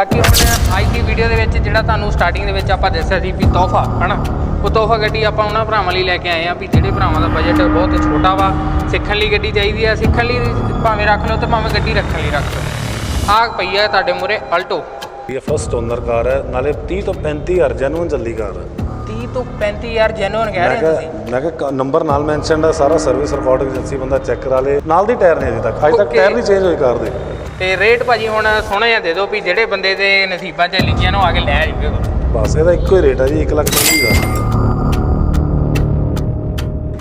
ਬਾਕੀ ਹੁਣ ਅੱਜ ਦੀ ਵੀਡੀਓ ਦੇ ਵਿੱਚ ਜਿਹੜਾ ਤੁਹਾਨੂੰ ਸਟਾਰਟਿੰਗ ਦੇ ਵਿੱਚ ਆਪਾਂ ਦੱਸਿਆ ਸੀ ਵੀ ਤੋਹਫਾ, ਹਨਾ? ਉਹ ਤੋਹਫਾ ਗੱਡੀ ਆਪਾਂ ਉਹਨਾਂ ਭਰਾਵਾਂ ਲਈ ਲੈ ਕੇ ਆਏ ਆ ਵੀ ਜਿਹੜੇ ਭਰਾਵਾਂ ਦਾ ਬਜਟ ਬਹੁਤ ਛੋਟਾ ਵਾ, ਸਿੱਖਣ ਲਈ ਗੱਡੀ ਚਾਹੀਦੀ ਆ, ਸਿੱਖਣ ਲਈ ਭਾਵੇਂ ਰੱਖ ਲਓ ਤੇ ਭਾਵੇਂ ਗੱਡੀ ਰੱਖਣ ਲਈ ਰੱਖ ਲਓ। ਆਹ ਪਈ ਆ ਤੁਹਾਡੇ ਮੂਰੇ ਅਲਟੋ ਇਹ ਫਸਟ ਓਨਰ ਕਾਰ ਹੈ, ਨਾਲੇ 30 ਤੋਂ 35 ਹਜ਼ਾਰ ਜੈਨੂਨ ਚੱਲੀ ਕਾਰ ਹੈ। ਤੋਂ 35000 ਜੈਨੂਨ ਕਹਿ ਰਹੇ ਹੋ ਤੁਸੀਂ। ਮੈਂ ਕਿਹਾ ਨੰਬਰ ਨਾਲ ਮੈਂਸ਼ਨਡ ਹੈ ਸਾਰਾ ਸਰਵਿਸ ਰਿਕਾਰਡ ਏਜੰਸੀ ਬੰਦਾ ਚੈੱਕ ਕਰਾ ਲੇ। ਨਾਲ ਦੀ ਟਾਇਰ ਨੇ ਅਜੇ ਤੱਕ। ਅਜੇ ਤੱਕ Okay. ਟਾਇਰ ਨਹੀਂ ਚੇਂਜ ਹੋਏ ਕਾਰ ਦੇ। ਤੇ ਰੇਟ ਭਾਜੀ ਹੁਣ ਸੋਹਣਾ ਜਿਹਾ ਦੇ ਦਿਓ ਵੀ ਜਿਹੜੇ ਬੰਦੇ ਦੇ ਨਸੀਬਾਂ 'ਚ ਲਿਖੀਆਂ ਨੂੰ ਆ ਕੇ ਲੈ ਜਾਈਏ ਬਸ ਇਹਦਾ ਇੱਕੋ ਹੀ ਰੇਟ ਹੈ ਜੀ 1 ਲੱਖ ਤੀਹ ਹਜ਼ਾਰ।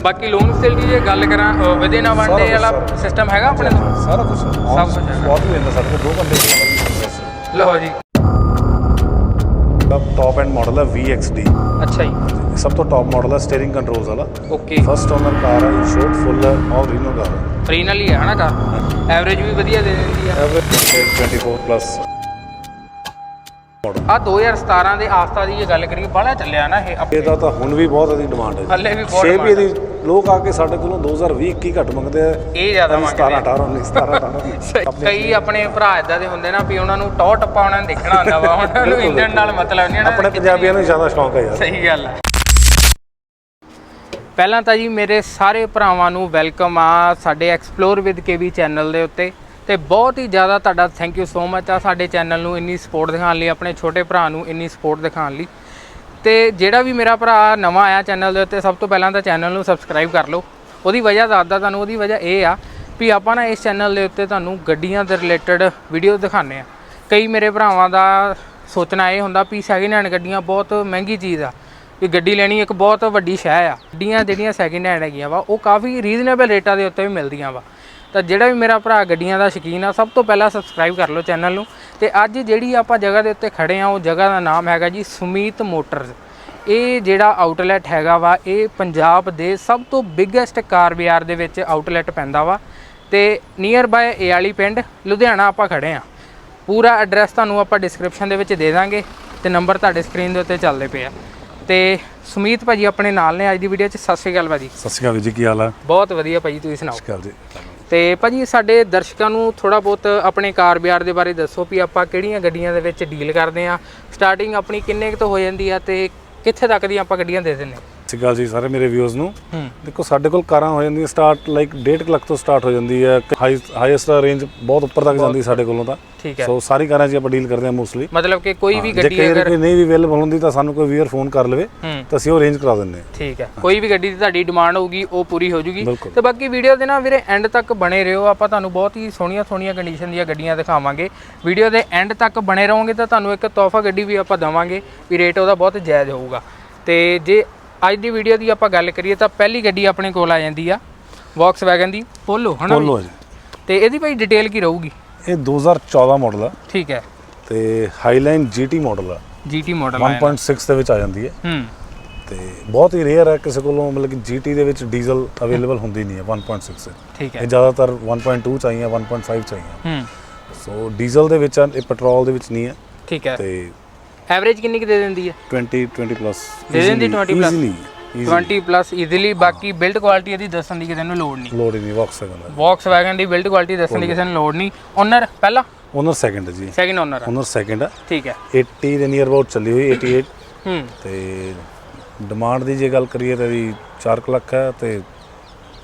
ਬਾਕੀ ਲੋਨ ਫੈਸਿਲਿਟੀ ਜੇ ਗੱਲ ਕਰਾਂ ਵਿਦਿਨ ਆ ਵਨ ਸਾਰਾ ਡੇ ਕੁਛ, ਵਾਲਾ ਸਾਰਾ। ਸਿਸਟਮ ਹੈਗਾ ਆਪਣੇ ਕੋਲ ਸਾਰਾ ਕੁਝ ਸਭ ਕੁਛ ਹੈਗਾ। ਬਹੁਤ ਹੀ ਲੈਂਦਾ ਸਾਡੇ ਕੋਲ ਦੋ ਵੀ ਲਓ ਜੀ। ਟੌਪ ਐਂਡ ਮਾਡਲ ਹੈ VXD ਅੱਛਾ ਜੀ। ਸਭ ਤੋਂ ਟੌਪ ਮਾਡਲ ਹੈ ਸਟੀਅਰਿੰਗ ਕੰਟਰੋਲਸ ਵਾਲਾ। ਓਕੇ ਫਸਟ ਓਨਰ ਕਾਰ ਹੈ ਇੰਸ਼ੋਰਡ ਫੁੱਲ ਹੈ ਔਰ ਰੀਨੋ ਕਾਰ ਹੈ। ਰੀਨਲ ਹੀ ਹੈ ਹਨਾ ਕਾਰ ਐਵਰੇਜ ਵੀ ਵਧੀਆ ਦੇ ਦਿੰਦੀ ਐਵਰੇਜ 24 ਪਲੱਸ ਆ 2017 ਦੇ ਆਸਤਾ ਦੀ ਜੇ ਗੱਲ ਕਰੀਏ ਬਾਹਲਾ ਚੱਲਿਆ ਨਾ ਇਹ ਆਪਣੇ। ਇਹਦਾ ਤਾਂ ਹੁਣ ਵੀ ਬਹੁਤ ਇਹਦੀ ਡਿਮਾਂਡ ਹੈ ਹੱਲੇ ਵੀ ਬਹੁਤ demand ਇਹਦੀ ਲੋਕ ਆ ਕੇ ਸਾਡੇ ਕੋਲੋਂ 2020 21 ਘੱਟ ਮੰਗਦੇ ਆ। ਇਹ ਜ਼ਿਆਦਾ ਮੰਗਦੇ 17 ਆ। 18 19 17 18 ਕਈ ਆਪਣੇ ਭਰਾ ਇਦਾਂ ਦੇ ਹੁੰਦੇ ਨਾ ਵੀ ਉਹਨਾਂ ਨੂੰ ਟੌ ਟੱਪਾ ਉਹਨਾਂ ਨੇ ਦੇਖਣਾ ਹੁੰਦਾ ਵਾ ਉਹਨਾਂ ਨੂੰ ਬਿਲਕੁਲ, ਇੰਜਨ ਨਾਲ ਮਤਲਬ ਨਹੀਂ ਉਹਨਾਂ ਆਪਣੇ ਨੇ ਪੰਜਾਬੀਆਂ ਨੂੰ ਜ਼ਿਆਦਾ ਸ਼ੌਂਕ ਹੈ ਯਾਰ। ਸਹੀ ਗੱਲ ਹੈ ਪਹਿਲਾਂ ਤਾਂ ਜੀ ਮੇਰੇ ਸਾਰੇ ਭਰਾਵਾਂ ਨੂੰ ਵੈਲਕਮ ਆ ਸਾਡੇ ਐਕਸਪਲੋਰ ਵਿਦ ਕੇਵੀ ਚੈਨਲ ਦੇ ਉੱਤੇ। ਤੇ ਬਹੁਤ ਹੀ ਜ਼ਿਆਦਾ ਤੁਹਾਡਾ ਥੈਂਕ ਯੂ ਸੋ ਮਚ ਆ ਸਾਡੇ ਚੈਨਲ ਨੂੰ ਇੰਨੀ ਸਪੋਰਟ ਦਿਖਾਉਣ ਲਈ, ਆਪਣੇ ਛੋਟੇ ਭਰਾ ਨੂੰ ਇੰਨੀ ਸਪੋਰਟ ਦਿਖਾਉਣ ਲਈ। ਤੇ ਜਿਹੜਾ ਵੀ ਮੇਰਾ ਭਰਾ ਨਵਾਂ ਆਇਆ ਚੈਨਲ ਦੇ ਉੱਤੇ, ਸਭ ਤੋਂ ਪਹਿਲਾਂ ਤਾਂ ਚੈਨਲ ਨੂੰ ਸਬਸਕ੍ਰਾਈਬ ਕਰ ਲਓ। ਉਹਦੀ ਵਜ੍ਹਾ ਦੱਸਦਾ ਤੁਹਾਨੂੰ, ਉਹਦੀ ਵਜ੍ਹਾ ਇਹ ਆ ਵੀ ਆਪਾਂ ਨਾ ਇਸ ਚੈਨਲ ਦੇ ਉੱਤੇ ਤੁਹਾਨੂੰ ਗੱਡੀਆਂ ਦੇ ਰਿਲੇਟਡ ਵੀਡੀਓ ਦਿਖਾਉਂਦੇ ਆ। ਕਈ ਮੇਰੇ ਭਰਾਵਾਂ ਦਾ ਸੋਚਣਾ ਇਹ ਹੁੰਦਾ ਵੀ ਸੈਕਿੰਡ ਹੈਂਡ ਗੱਡੀਆਂ ਬਹੁਤ ਮਹਿੰਗੀ ਚੀਜ਼ ਆ। ਵੀ ਗੱਡੀ ਲੈਣੀ ਇੱਕ ਬਹੁਤ ਵੱਡੀ ਸ਼ੈ ਆ। ਗੱਡੀਆਂ ਜਿਹੜੀਆਂ ਸੈਕਿੰਡ ਹੈਂਡ ਹੈਗੀਆਂ ਵਾ, ਉਹ ਕਾਫੀ ਰੀਜ਼ਨੇਬਲ ਰੇਟਾਂ ਦੇ ਉੱਤੇ ਵੀ ਮਿਲਦੀਆਂ ਵਾ। ਤਾਂ ਜਿਹੜਾ ਵੀ ਮੇਰਾ ਭਰਾ ਗੱਡੀਆਂ ਦਾ ਸ਼ੌਕੀਨ ਆ ਸਭ ਤੋਂ ਪਹਿਲਾਂ ਸਬਸਕ੍ਰਾਈਬ ਕਰ ਲਓ ਚੈਨਲ ਨੂੰ ਤੇ ਅੱਜ ਜਿਹੜੀ ਆਪਾਂ ਜਗ੍ਹਾ ਦੇ ਉੱਤੇ ਖੜੇ ਆ ਉਹ ਜਗ੍ਹਾ ਦਾ ਨਾਮ ਹੈਗਾ ਜੀ ਸੁਮੀਤ ਮੋਟਰਸ ਇਹ ਜਿਹੜਾ ਆਊਟਲੈਟ ਹੈਗਾ ਵਾ ਇਹ ਪੰਜਾਬ ਦੇ ਸਭ ਤੋਂ ਬਿਗੇਸਟ ਕਾਰ ਬਾਜ਼ਾਰ ਦੇ ਵਿੱਚ ਆਊਟਲੈਟ ਪੈਂਦਾ ਵਾ ਤੇ ਨੀਅਰ ਬਾਏ ਏ ਵਾਲੀ ਪਿੰਡ ਲੁਧਿਆਣਾ ਆਪਾਂ ਖੜੇ ਆ। ਪੂਰਾ ਐਡਰੈਸ ਤੁਹਾਨੂੰ ਆਪਾਂ ਡਿਸਕ੍ਰਿਪਸ਼ਨ ਦੇ ਵਿੱਚ ਦੇ ਦਾਂਗੇ ਤੇ ਨੰਬਰ ਤੁਹਾਡੇ ਸਕਰੀਨ ਦੇ ਉੱਤੇ ਚੱਲਦੇ ਪਏ ਆ। ਤੇ ਸੁਮੀਤ ਭਾਜੀ ਆਪਣੇ ਨਾਲ ਨੇ ਅੱਜ ਦੀ ਵੀਡੀਓ 'ਚ। ਸਤਿ ਸ਼੍ਰੀ ਅਕਾਲ ਭਾਜੀ। ਸਤਿ ਸ਼੍ਰੀ ਅਕਾਲ ਜੀ ਕੀ ਹਾਲ ਹੈ ਬਹੁਤ ਵਧੀਆ ਭਾਜੀ ਤੁਸੀਂ ਸੁਣਾਓ? ਸਤਿ ਸ਼੍ਰੀ ਅਕਾਲ ਜੀ। ਤੇ ਭਾਜੀ ਸਾਡੇ ਦਰਸ਼ਕਾਂ ਨੂੰ ਥੋੜਾ ਬਹੁਤ ਆਪਣੇ ਕਾਰ ਬਾਜ਼ਾਰ ਦੇ ਬਾਰੇ ਦੱਸੋ ਵੀ ਆਪਾਂ ਕਿਹੜੀਆਂ ਗੱਡੀਆਂ ਦੇ ਵਿੱਚ ਡੀਲ ਕਰਦੇ ਆ ਸਟਾਰਟਿੰਗ ਆਪਣੀ ਕਿੰਨੇ ਕੁ ਤੋਂ ਹੋ ਜਾਂਦੀ ਆ ਤੇ ਕਿੱਥੇ ਤੱਕ ਦੀਆਂ ਆਪਾਂ ਗੱਡੀਆਂ ਦੇ ਦਿੰਨੇ ਸਤਿ ਅਕਾਲ ਜੀ ਸਾਰੇ ਮੇਰੇ ਵਿਊਜ਼ ਨੂੰ। ਦੇਖੋ ਸਾਡੇ ਕੋਲ ਕਾਰਾਂ ਹੋ ਜਾਂਦੀਆਂ ਸਟਾਰਟ ਲਾਈਕ 1.5 ਲੱਖ ਤੋਂ ਸਟਾਰਟ ਹੋ ਜਾਂਦੀ ਹੈ। ਹਾਈਐਸਟ ਰੇਂਜ ਬਹੁਤ ਉੱਪਰ ਤੱਕ ਜਾਂਦੀ ਸਾਡੇ ਕੋਲੋਂ ਤਾਂ। ਠੀਕ ਹੈ। ਸੋ ਸਾਰੀ ਕਾਰਾਂ 'ਚ ਆਪਾਂ ਡੀਲ ਕਰਦੇ ਹਾਂ ਮੋਸਟਲੀ ਮਤਲਬ ਕਿ ਕੋਈ ਵੀ ਜੇ ਗੱਡੀ ਅਗਰ ਨਹੀਂ ਵੀ ਅਵੇਲੇਬਲ ਹੁੰਦੀ ਤਾਂ ਸਾਨੂੰ ਕੋਈ ਵੀਅਰ ਫੋਨ ਕਰ ਲਵੇ ਤਾਂ ਅਸੀਂ ਉਹ ਅਰੇਂਜ ਕਰਾ ਹਾਂ। ਠੀਕ ਹੈ। ਕੋਈ ਵੀ ਗੱਡੀ ਦੀ ਤੁਹਾਡੀ ਡਿਮਾਂਡ ਹੋਊਗੀ ਉਹ ਪੂਰੀ ਹੋ ਜੂਗੀ। ਤੇ ਬਾਕੀ ਵੀਡੀਓ ਦੇ ਨਾ ਵੀਰੇ ਐਂਡ ਤੱਕ ਬਣੇ ਰਹੋ। ਆਪਾਂ ਤੁਹਾਨੂੰ ਬਹੁਤ ਹੀ ਸੋਹਣੀਆਂ ਸੋਹਣੀਆਂ ਕੰਡੀਸ਼ਨ ਦੀਆਂ ਗੱਡੀਆਂ ਦਿਖਾਵਾਂਗੇ। ਵੀਡੀਓ ਦੇ ਐਂਡ ਤੱਕ ਬਣੇ ਰਹੋਗੇ ਤਾਂ ਤੁਹਾਨੂੰ ਇੱਕ ਤੋਹਫਾ ਗੱਡੀ ਵੀ ਆਪਾਂ ਦਵਾਂਗੇ ਵੀ ਰੇਟ ਉਹਦਾ ਬਹੁਤ ਜਾਇਜ਼ ਹੋਊਗਾ। ਤੇ ਜੇ ਅੱਜ ਦੀ ਵੀਡੀਓ ਦੀ ਆਪਾਂ ਗੱਲ ਕਰੀਏ ਤਾਂ ਪਹਿਲੀ ਗੱਡੀ ਆਪਣੇ ਕੋਲ ਆ ਜਾਂਦੀ ਆ ਵੈਗਨ ਦੀ ਪੋਲੋ ਹਨਾ ਵੀ? ਬੋਲੋ ਜੀ। ਤੇ ਇਹਦੀ ਭਾਈ ਡਿਟੇਲ ਕੀ ਰਹੂਗੀ? ਇਹ 2014 ਮਾਡਲ ਆ। ਠੀਕ ਹੈ। ਤੇ ਹਾਈਲਾਈਨ GT ਮਾਡਲ ਆ। GT ਮਾਡਲ ਆ 1.6 ਦੇ ਵਿੱਚ ਆ ਜਾਂਦੀ ਹੈ। ਹੂੰ। ਤੇ ਬਹੁਤ ਹੀ ਰੇਅਰ ਹੈ ਕਿਸੇ ਕੋਲੋਂ ਮਤਲਬ ਕਿ GT ਦੇ ਵਿੱਚ ਡੀਜ਼ਲ ਅਵੇਲੇਬਲ ਹੁੰਦੀ ਨਹੀਂ ਹੈ 1.6 'ਚ। ਠੀਕ ਹੈ। ਇਹ ਜ਼ਿਆਦਾਤਰ 1.2 ਚਾਹੀਏ 1.5 ਚਾਹੀਏ ਹੂੰ। ਸੋ ਡੀਜ਼ਲ ਦੇ ਵਿੱਚ ਆ ਇਹ ਪੈਟਰੋਲ ਦੇ ਵਿੱਚ ਨਹੀਂ ਹੈ। ਠੀਕ ਹੈ। ਤੇ ਐਵਰੇਜ ਕਿੰਨੀ ਕੁ ਦੇ ਦਿੰਦੀ ਹੈ? 20 20 ਪਲੱਸ ਦੇ ਦਿੰਦੀ 20 plus? ਈਜ਼ੀਲੀ 20 ਪਲੱਸ ਈਜ਼ੀਲੀ ਬਾਕੀ ਬਿਲਡ ਕੁਆਲਿਟੀ ਇਹਦੀ ਦੱਸਣ ਦੀ ਕਿਸੇ ਨੂੰ ਲੋੜ ਨਹੀਂ। ਹੀ ਨਹੀਂ ਵੌਕਸ ਹੈਗਾ ਵੈਗਨ ਦੀ ਬਿਲਡ ਕੁਆਲਿਟੀ ਦੱਸਣ ਦੀ ਕਿਸੇ ਨੂੰ ਲੋੜ ਨਹੀਂ। ਓਨਰ ਪਹਿਲਾ? ਓਨਰ ਸੈਕੰਡ ਜੀ। ਸੈਕਿੰਡ ਓਨਰ ਓਨਰ ਸੈਕੰਡ ਹੈ ਠੀਕ ਹੈ। 80 ਦੇ ਨੀਅਰ ਅਬਾਊਟ ਚੱਲੀ ਹੋਈ 88 ਹੂੰ। ਤੇ ਡਿਮਾਂਡ ਦੀ ਜੇ ਗੱਲ ਕਰੀਏ ਤਾਂ ਇਹਦੀ 4 ਲੱਖ ਹੈ ਤੇ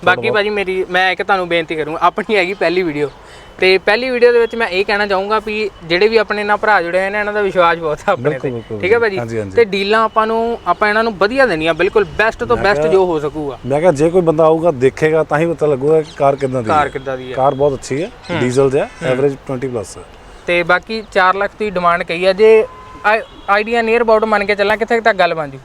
ਬਾਕੀ ਭਾਜੀ ਮੇਰੀ ਮੈਂ ਇੱਕ ਤੁਹਾਨੂੰ ਬੇਨਤੀ ਕਰੂੰ ਆਪਣੀ ਹੈਗੀ ਪਹਿਲੀ ਵੀਡੀਓ ਤੇ ਪਹਿਲੀ ਵੀਡੀਓ ਦੇ ਵਿੱਚ ਮੈਂ ਇਹ ਕਹਿਣਾ ਚਾਹੂੰਗਾ ਵੀ ਜਿਹੜੇ ਵੀ ਆਪਣੇ ਨਾਲ ਭਰਾ ਜੁੜੇ ਹੋਏ ਨੇ ਇਹਨਾਂ ਦਾ ਵਿਸ਼ਵਾਸ ਬਹੁਤ ਹੈ ਆਪਣੇ ਤੇ। ਠੀਕ ਹੈ ਭਾਜੀ। ਤੇ ਡੀਲਾਂ ਆਪਾਂ ਨੂੰ ਆਪਾਂ ਇਹਨਾਂ ਨੂੰ ਵਧੀਆ ਦੇਣੀਆਂ ਬਿਲਕੁਲ ਬੈਸਟ ਤੋਂ ਬੈਸਟ ਜੋ ਹੋ ਸਕੂਗਾ। ਮੈਂ ਕਿਹਾ ਜੇ ਕੋਈ ਬੰਦਾ ਆਊਗਾ ਦੇਖੇਗਾ ਤਾਂ ਹੀ ਪਤਾ ਲੱਗੂਗਾ ਕਿ ਕਾਰ ਕਿਦਾਂ ਦੀ ਕਾਰ ਹੈ ਕਿੱਦਾਂ ਦੀ ਹੈ। ਕਾਰ ਬਹੁਤ ਅੱਛੀ ਹੈ ਡੀਜ਼ਲ ਹੈ। ਐਵਰੇਜ 20 ਪਲੱਸ ਹੈ। ਤੇ ਬਾਕੀ 4 ਲੱਖ ਦੀ ਡਿਮਾਂਡ ਕਹੀ ਹੈ। ਜੇ ਆਈਡੀਆ ਨੀਅਰ ਅਬਾਊਟ ਮੰਨ ਕੇ ਚੱਲਾਂ ਕਿੱਥੇ ਤੱਕ ਗੱਲ ਬਣ ਜੂ?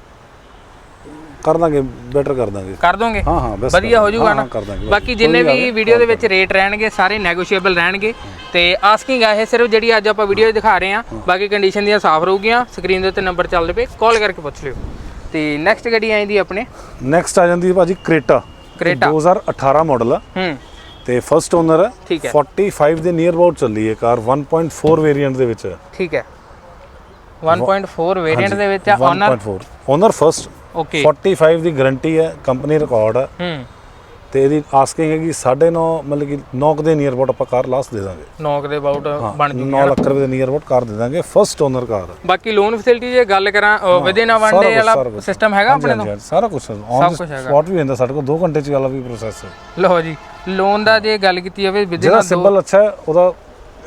ਕਰ ਦਾਂਗੇ ਬੈਟਰ ਕਰ ਦਾਂਗੇ। ਕਰ ਦੋਗੇ? ਹਾਂ ਹਾਂ ਬਸ ਵਧੀਆ ਹੋ ਜਾਊਗਾ ਨਾ? ਬਾਕੀ ਜਿੰਨੇ ਵੀ ਵੀਡੀਓ ਦੇ ਵਿੱਚ ਰੇਟ ਰਹਿਣਗੇ ਸਾਰੇ ਨੈਗੋਸ਼ੀਏਬਲ ਰਹਿਣਗੇ। ਤੇ ਆਸਕਿੰਗ ਆ ਇਹ ਸਿਰਫ ਜਿਹੜੀ ਅੱਜ ਆਪਾਂ ਵੀਡੀਓ ਦਿਖਾ ਰਹੇ ਆ ਬਾਕੀ ਕੰਡੀਸ਼ਨ ਦੀਆਂ ਸਾਫ਼ ਰਹੂਗੀਆਂ। ਸਕਰੀਨ ਦੇ ਉੱਤੇ ਨੰਬਰ ਚੱਲਦੇ ਪਏ। ਕਾਲ ਕਰਕੇ ਪੁੱਛ ਲਿਓ। ਤੇ ਨੈਕਸਟ ਗੱਡੀ ਆਈਂਦੀ ਆਪਣੇ? ਨੈਕਸਟ ਆ ਜਾਂਦੀ ਹੈ ਭਾਜੀ ਕ੍ਰੇਟਾ Creta। 2018 ਮਾਡਲ ਆ। ਹੂੰ। ਤੇ ਫਰਸਟ ਓਨਰ ਹੈ ਠੀਕ ਹੈ। 45 ਦੇ ਨੀਅਰ ਅਬਾਊਟ ਚੱਲੀ ਹੈ ਕਾਰ। 1.4 ਵੇਰੀਐਂਟ ਦੇ ਵਿੱਚ। ਠੀਕ ਹੈ। 1.4 ਵੇਰੀਐਂਟ ਦੇ ਵਿੱਚ ਆ। ਓਨਰ 1.4 ਓਨਰ ਫਰਸਟ ਓਕੇ 45 ਦੀ ਗਾਰੰਟੀ ਹੈ ਕੰਪਨੀ ਰਿਕਾਰਡ ਹੈ। ਹੂੰ। ਤੇ ਇਹਦੀ ਆਸਕਿੰਗ ਹੈਗੀ 9.5 ਮਤਲਬ ਕਿ 9 ਦੇ ਨੀਅਰ ਅਬਾਊਟ ਆਪਾਂ ਕਾਰ ਲਾਸਟ ਦੇ ਦਾਂਗੇ। ਨੌਕ ਦੇ ਅਬਾਊਟ ਬਣ ਜੂਗੀ 9 ਲੱਖ ਰੁਪਏ ਦੇ ਨੀਅਰ ਅਬਾਊਟ ਕਾਰ ਦੇ ਦਾਂਗੇ ਫਸਟ ਓਨਰ ਕਾਰ ਬਾਕੀ ਲੋਨ ਫੈਸਿਲਿਟੀ ਜੇ ਗੱਲ ਕਰਾਂ ਵਿਦਿਨ ਵਨ ਸਾਰਾ ਡੇ ਕੁਛ, ਵਾਲਾ। ਸਿਸਟਮ ਹੈਗਾ ਆਪਣੇ ਤੋਂ? ਸਾਰਾ ਕੁਝ ਹੈਗਾ। ਸਪੌਟ ਵੀ ਹੁੰਦਾ ਸਾਡੇ ਕੋਲ 2 ਘੰਟੇ ਚ ਵਾਲਾ ਵੀ ਪ੍ਰੋਸੈਸ ਹੈ। ਲਓ ਜੀ ਲੋਨ ਦਾ ਜੇ ਗੱਲ ਕੀਤੀ ਜਾਵੇ ਵਿਦਿਨ ਸਿੰਬਲ ਅੱਛਾ ਉਹਦਾ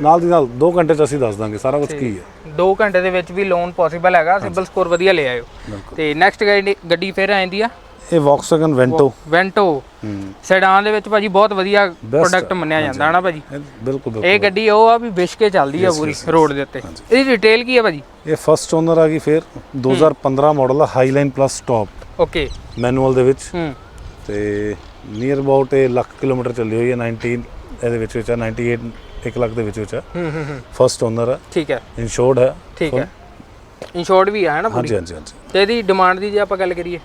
ਨਾਲ ਦੀ ਨਾਲ 2 ਘੰਟੇ ਚ ਅਸੀਂ ਦੱਸ ਦਾਂਗੇ ਸਾਰਾ ਕੁਝ ਕੀ ਹੈ। 2 ਘੰਟੇ ਦੇ ਵਿੱਚ ਵੀ ਲੋਨ ਪੋਸੀਬਲ ਹੈਗਾ ਸਿਬਲ ਸਕੋਰ ਵਧੀਆ ਲੈ ਆਇਓ। ਤੇ ਨੈਕਸਟ ਗੱਡੀ ਫਿਰ ਆਂਦੀ ਆ? ਇਹ Volkswagen Vento ਵੈਂਟੋ ਹੂੰ। ਸੈਡਾਨ ਦੇ ਵਿੱਚ ਭਾਜੀ ਬਹੁਤ ਵਧੀਆ ਪ੍ਰੋਡਕਟ ਮੰਨਿਆ ਜਾਂਦਾ ਹੈ ਨਾ ਭਾਜੀ? ਇਹ ਬਿਲਕੁਲ ਬਿਲਕੁਲ। ਇਹ ਗੱਡੀ ਉਹ ਆ ਵੀ ਵਿਸ਼ ਕੇ ਚੱਲਦੀ ਆ ਪੂਰੀ ਰੋਡ ਦੇ ਉੱਤੇ। ਇਹਦੀ ਡਿਟੇਲ ਕੀ ਆ ਭਾਜੀ? ਇਹ ਫਸਟ ਓਨਰ ਆ ਗਈ ਫਿਰ 2015 ਮਾਡਲ ਆ highline plus top okay manual ਦੇ ਵਿੱਚ। ਹੂੰ। ਤੇ ਨੀਅਰ ਅਬਾਊਟ ਇਹ ਲੱਖ ਕਿਲੋਮੀਟਰ ਚੱਲੀ ਹੋਈ ਹੈ 19 ਇਹਦੇ ਵਿੱਚ ਵਿੱਚ ਹੈ 98 1 ਲੱਖ ਦੇ ਵਿੱਚ ਵਿੱਚ ਹੈ। ਹੂੰ ਹੂੰ ਹੂੰ। ਫਸਟ ਓਨਰ ਹੈ। ਠੀਕ ਹੈ। ਇਨਸ਼ੋਰਡ ਹੈ। ਠੀਕ ਹੈ। ਇਨਸ਼ੋਰਡ ਵੀ ਆ ਹੈ ਨਾ ਪੂਰੀ? ਹਾਂਜੀ ਹਾਂਜੀ ਹਾਂਜੀ। ਤੇ ਇਹਦੀ ਡਿਮਾਂਡ ਦੀ ਜੇ ਆਪਾਂ ਗੱਲ ਕਰੀਏ?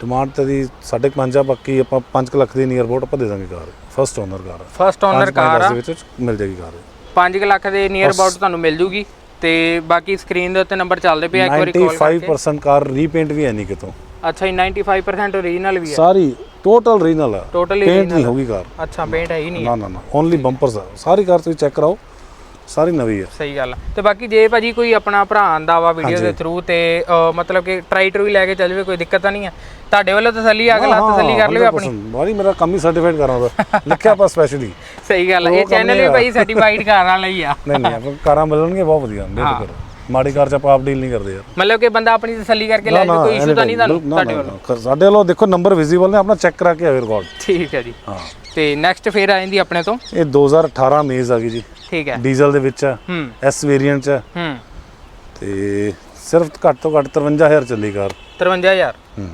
ਡਿਮਾਂਡ ਤੇ ਦੀ 5.5 ਆ ਬਾਕੀ ਆਪਾਂ 5 ਲੱਖ ਦੀ ਨੀਅਰ ਅਬਾਊਟ ਆਪਾਂ ਦੇ ਦਾਂਗੇ car. First owner car first owner car ਆ। ਦੇ ਵਿੱਚ ਵਿੱਚ ਮਿਲ ਜਾਏਗੀ ਕਾਰ। 5 ਲੱਖ ਦੇ ਨੀਅਰ ਅਬਾਊਟ ਤੁਹਾਨੂੰ ਮਿਲ ਜੂਗੀ। ਤੇ ਬਾਕੀ ਸਕਰੀਨ ਦੇ ਉੱਤੇ ਨੰਬਰ ਚੱਲਦੇ ਪਿਆ ਇੱਕ ਵਾਰੀ ਕਾਲ ਕਰਕੇ। 95% ਕਾਰ ਰੀਪੇਂਟ ਵੀ ਹੈ ਨਹੀਂ ਕਿਤੋਂ। ਅੱਛਾ ਜੀ 95% ਓਰੀਜਨਲ ਵੀ ਹੈ। ਸਾਰੀ ਟੋਟਲ ਰੀਨਲ ਹੈ ਟੋਟਲੀ ਪੇਂਟ ਨਹੀਂ ਹੋਗੀ ਕਾਰ ਅੱਛਾ ਪੇਂਟ ਹੈ ਹੀ ਨਹੀਂ। ਨਾ ਨਾ ਨਾ। ਓਨਲੀ ਬੰਪਰਸ ਆ। ਸਾਰੀ ਕਾਰ ਤੁਸੀਂ ਚੈੱਕ ਕਰਾਓ। ਸਾਰੀ ਨਵੀਂ ਹੈ ਸਹੀ ਗੱਲ। ਤੇ ਬਾਕੀ ਜੇ ਭਾਜੀ ਕੋਈ ਆਪਣਾ ਭਰਾ ਆਂਦਾ ਵਾ ਵੀਡੀਓ ਦੇ ਥਰੂ ਤੇ ਮਤਲਬ ਕਿ ਟਰਾਈ ਟਰੂ ਲੈ ਕੇ ਚੱਲ ਜਾਵੇ ਕੋਈ ਦਿੱਕਤ ਤਾਂ ਨਹੀਂ ਹੈ ਤੁਹਾਡੇ ਵੱਲੋਂ ਤਸੱਲੀ ਆ, ਅਗਲਾ ਤਸੱਲੀ ਕਰ ਲਵੇ ਆਪਣੀ। ਬਾਰੀ ਮੇਰਾ ਕੰਮ ਹੀ ਸਰਟੀਫਾਈਡ ਕਰਾਂ ਉਹਦਾ। ਲਿਖਿਆ ਆਪਾਂ ਸਪੈਸ਼ਲੀ ਸਹੀ ਗੱਲ ਇਹ ਚੈਨਲ ਵੀ ਭਾਈ ਸਰਟੀਫਾਈਡ ਕਾਰਾਂ ਲਈ ਆ। ਨਹੀਂ ਨਹੀਂ ਆਪਾਂ ਕਾਰਾਂ ਮਿਲਣਗੇ ਬਹੁਤ ਵਧੀਆ। ਬੇਫਿਕਰ ਮਾੜੀ ਕਾਰ ਚ ਆਪਾਂ ਆਪ ਡੀਲ ਨਹੀਂ ਕਰਦੇ ਯਾਰ। ਮਤਲਬ ਕਿ ਬੰਦਾ ਆਪਣੀ ਤਸੱਲੀ ਕਰਕੇ ਲੈ ਜਾਵੇ ਕੋਈ ਇਸ਼ੂ ਤਾਂ ਨਹੀਂ ਤੁਹਾਨੂੰ ਤੁਹਾਡੇ ਵੱਲੋਂ? ਸਾਡੇ ਵੱਲੋਂ ਦੇਖੋ ਨੰਬਰ ਵਿਜ਼ੀਬਲ ਨੇ ਆਪਣਾ ਚੈੱਕ ਕਰਾ ਕੇ ਆਵੇ ਰਿਕਾਰਡ ਠੀਕ ਹੈ ਜੀ। ਹਾਂ। ਤੇ ਨੈਕਸਟ ਫੇਰ ਆ ਜਾਂਦੀ ਆਪਣੇ ਤੋਂ? ਇਹ 2018 ਮੇਜ਼ ਆ ਗਈ ਜੀ। ਠੀਕ ਹੈ। ਡੀਜ਼ਲ ਦੇ ਵਿੱਚ ਹੈ ਹੂੰ। ਐਸ ਵੇਰੀਐਂਟ ਚ ਹੂੰ। ਤੇ ਸਿਰਫ ਘੱਟ ਤੋਂ ਘੱਟ 53000 ਚੱਲੀ ਕਾਰ। 53000 ਹੂੰ।